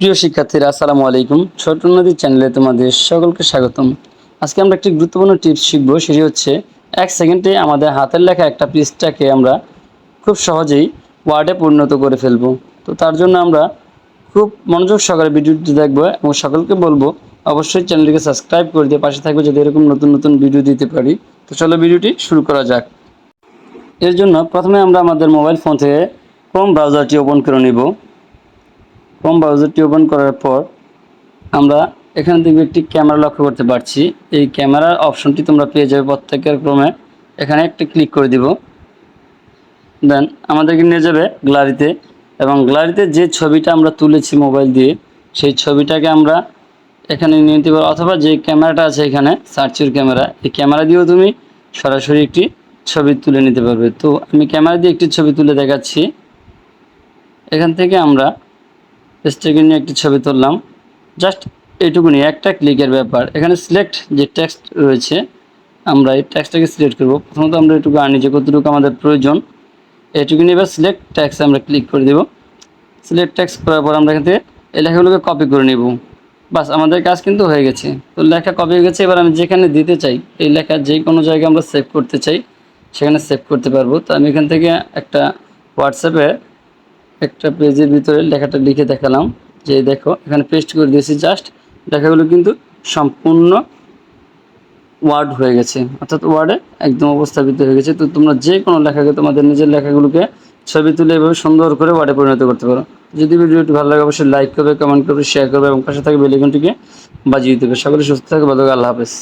প্রিয় শিক্ষার্থীরা, আসসালামু আলাইকুম। ছোট নদী চ্যানেলে তোমাদের সকলকে স্বাগতম। আজকে আমরা একটি গুরুত্বপূর্ণ টিপস শিখব, সেটি হচ্ছে এক সেকেন্ডে আমাদের হাতের লেখা একটা পৃষ্ঠাকে আমরা খুব সহজেই ওয়ার্ডে পরিণত করে ফেলব। তো তার জন্য আমরা খুব মনোযোগ সহকারে ভিডিওটি দেখব এবং সকলকে বলব, অবশ্যই চ্যানেলটিকে সাবস্ক্রাইব করে দিয়ে পাশে থাকবে যদি এরকম নতুন নতুন ভিডিও দিতে পারি। তো চলো ভিডিওটি শুরু করা যাক। এর জন্য প্রথমে আমরা আমাদের মোবাইল ফোন থেকে ক্রোম ব্রাউজারটি ওপেন করে নিব। ক্রোম ব্রাউজারটি ওপেন করার পর আমরা এখান থেকে একটি ক্যামেরা লক্ষ্য করতে পারছি। এই ক্যামেরার অপশনটি তোমরা পেয়ে যাবে প্রত্যেকের ক্রমে। এখানে একটি ক্লিক করে দিব। দেন আমাদেরকে নিয়ে যাবে গ্যালারিতে এবং গ্যালারিতে যে ছবিটা আমরা তুলেছি মোবাইল দিয়ে, সেই ছবিটাকে আমরা এখানে নিয়ে নিতে পারো অথবা যে ক্যামেরাটা আছে এখানে সার্চের ক্যামেরা এই ক্যামেরা দিয়েও তুমি সরাসরি একটি ছবি তুলে নিতে পারবে। তো আমি ক্যামেরা দিয়ে একটি ছবি তুলে দেখাচ্ছি। এখান থেকে আমরা পেজটাকে নিয়ে একটি ছবি তুললাম। জাস্ট এইটুকুনি, একটা ক্লিকের ব্যাপার। এখানে সিলেক্ট যে টেক্সট রয়েছে, আমরা এই টেক্সটটাকে সিলেক্ট করব। প্রথমত আমরা এটুকু আনি যে কতটুকু আমাদের প্রয়োজন। এইটুকু নিয়ে এবার সিলেক্ট ট্যাক্স আমরা ক্লিক করে দেব। সিলেক্ট ট্যাক্স করার পর আমরা এখান থেকে এই লেখাগুলোকে কপি করে নেব। বাস, আমাদের কাজ কিন্তু হয়ে গেছে। তো লেখা কপি হয়ে গেছে, এবার আমি যেখানে দিতে চাই, এই লেখা যে কোনো জায়গায় আমরা সেভ করতে চাই, সেখানে সেভ করতে পারব। তো আমি এখান থেকে একটা হোয়াটসঅ্যাপে একটা পেজের ভিতরে লেখাটা লিখে দেখালাম। যে দেখো, এখানে পেস্ট করে দিয়েছি জাস্ট লেখাগুলো কিন্তু সম্পূর্ণ ওয়ার্ড হয়ে গেছে। অর্থাৎ ওয়ার্ডে একদম অবস্থাপিত হয়ে গেছে। তো তোমরা যে কোনো লেখাকে, তোমাদের নিজের লেখাগুলোকে ছবি তুলে এভাবে সুন্দর করে ওয়ার্ডে পরিণত করতে পারো। যদি ভিডিওটি ভালো লাগে, অবশ্যই লাইক করবে কমেন্ট করবে শেয়ার করবে, এবং পাশে থাকবে বেলিকনটিকে বাজিয়ে দেবে। সকলে সুস্থ থাকবে ভালো আল্লাহ হাফেজ।